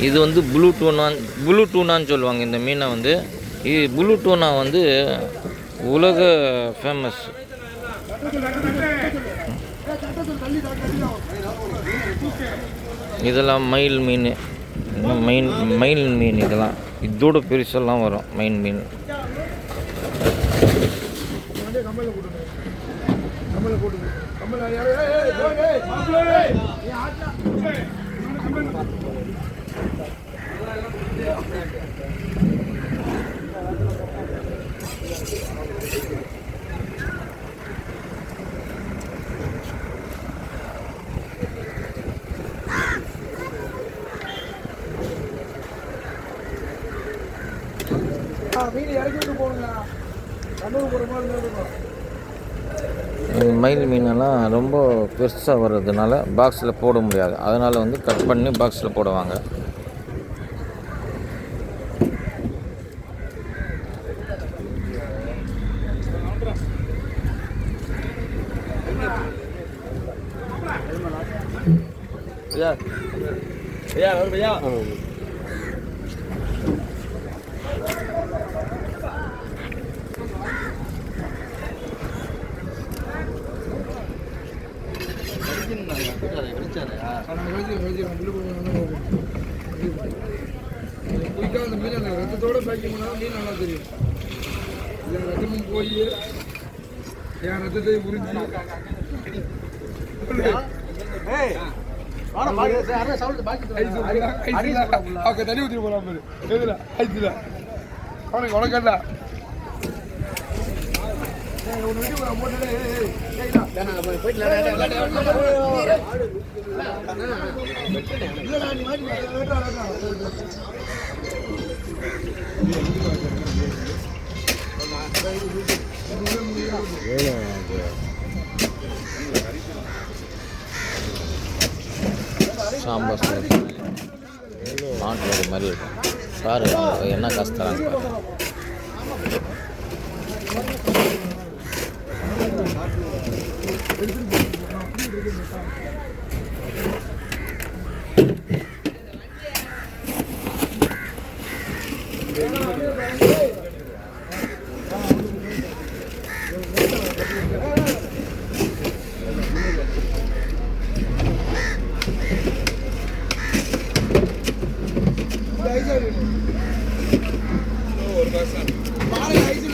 இது வந்து blue டூனான் blue டூனான்னு சொல்லுவாங்க இந்த மீனை வந்து இது ப்ளூ டூனா வந்து உலக ஃபேமஸ் இதெல்லாம் மயில் மீன் இன்னும் மெயின் மயில் மீன் இதெல்லாம் இதோட பெருசெல்லாம் வரும் மெயின் மீன் மீன் இறக்கி விட்டு போகணுங்க கண்ணூர் போகிற மாதிரி இருக்கும் மயில் மீனெல்லாம் ரொம்ப பெருசாக வர்றதுனால பாக்ஸில் போட முடியாது. அதனால் வந்து கட் பண்ணி பாக்ஸில் போடுவாங்க. ஐயா ஐயா ஐயா भैया அந்த மீன் அந்த ரத்தத்தோட பேக்கிங் பண்ணால் மீன் நல்லா தெரியும் இல்லை ரத்தமும் போய் என் ரத்தத்தை உறிஞ்சி அவங்க தண்ணி ஊற்றி போலாம் பாரு எதுல ஐத்துல அவனுக்கு உனக்கண்டா சாம்பார் சாதம். மாதிரி இருக்கும் பாரு என்ன காசு தராங்க பாரு.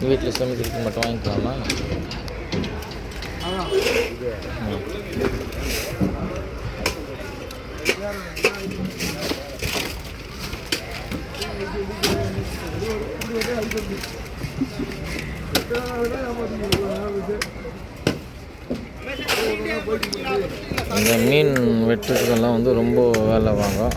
வீட்டில் சமைக்கிறதுக்கு மட்டும் வாங்கிக்கலாமா? இந்த மீன் வெட்டுறதுக்கெல்லாம் வந்து ரொம்ப வேலை வாங்கும்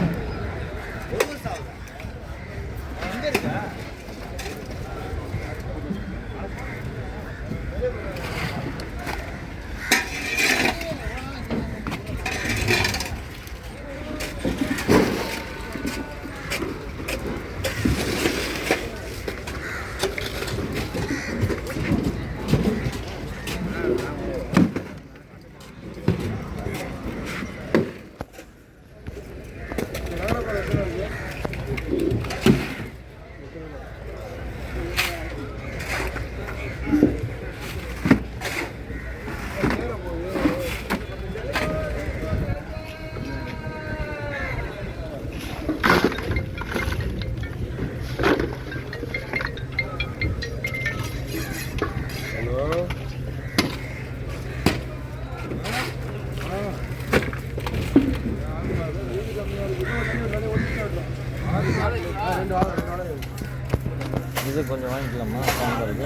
கொஞ்சம் வாங்கிக்கலாமா? சாம்பாருக்கு.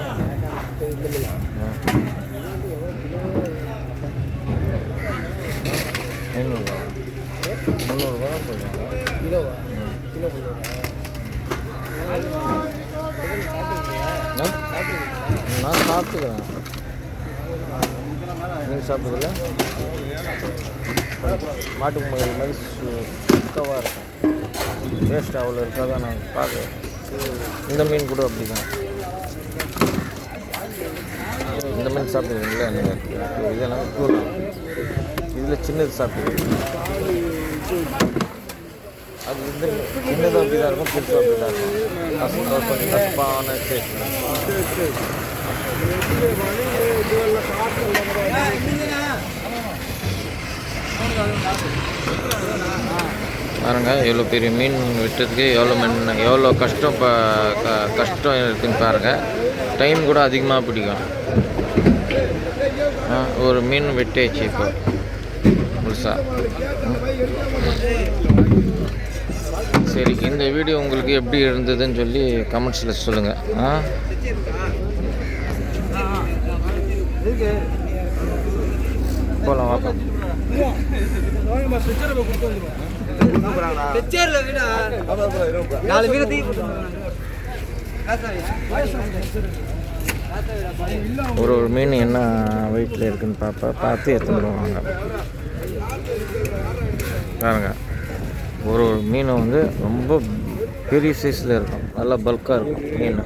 ஐநூறுரூவா முந்நூறுரூவா போடுவாங்க கிலோவா? கிலோ நான் சாப்பிட்டுக்கிறேன். நீங்கள் சாப்பிட்டதில்ல மாட்டுக்கு முயல் மாதிரி சுத்தமாக இருக்கும். டேஸ்ட் அவ்வளோ இருக்காதான் நான் பார்க்குறேன் இந்த மீன் கூட அப்படி தான் இந்த மீன் சாப்பிடுவீங்களா? நீங்கள் இதெல்லாம் கூழ் இதில் சின்னது சாப்பிடுவீங்க. அது வந்து சின்னதாக அப்படி தான் இருக்கும். பெருசாக அப்படி தான் இருக்கும் கொஞ்சம் கஷ்டமான டேஸ்ட் பாருங்கள் எவ்வளோ பெரிய மீன் விட்டதுக்கு எவ்வளோ மீன் எவ்வளோ கஷ்டம் ப கஷ்டம் இருக்குதுன்னு பாருங்கள் டைம் கூட அதிகமாக பிடிக்கும். ஆ, ஒரு மீன் வெட்டியாச்சு இப்போ. முழுசாக சரி இந்த வீடியோ உங்களுக்கு எப்படி இருந்ததுன்னு சொல்லி கமெண்ட்ஸில் சொல்லுங்கள் ஆ? போகலாம் வாப்பா. நாலு மீன் தீ ஒரு ஒரு மீன் என்ன வெயிட்டில் இருக்குன்னு பார்ப்பா பார்த்து எடுத்துன்னு வருவாங்க பாருங்க. ஒரு ஒரு மீன் வந்து ரொம்ப பெரிய சைஸில் இருக்கும். நல்லா பல்காக இருக்கும் மீன்.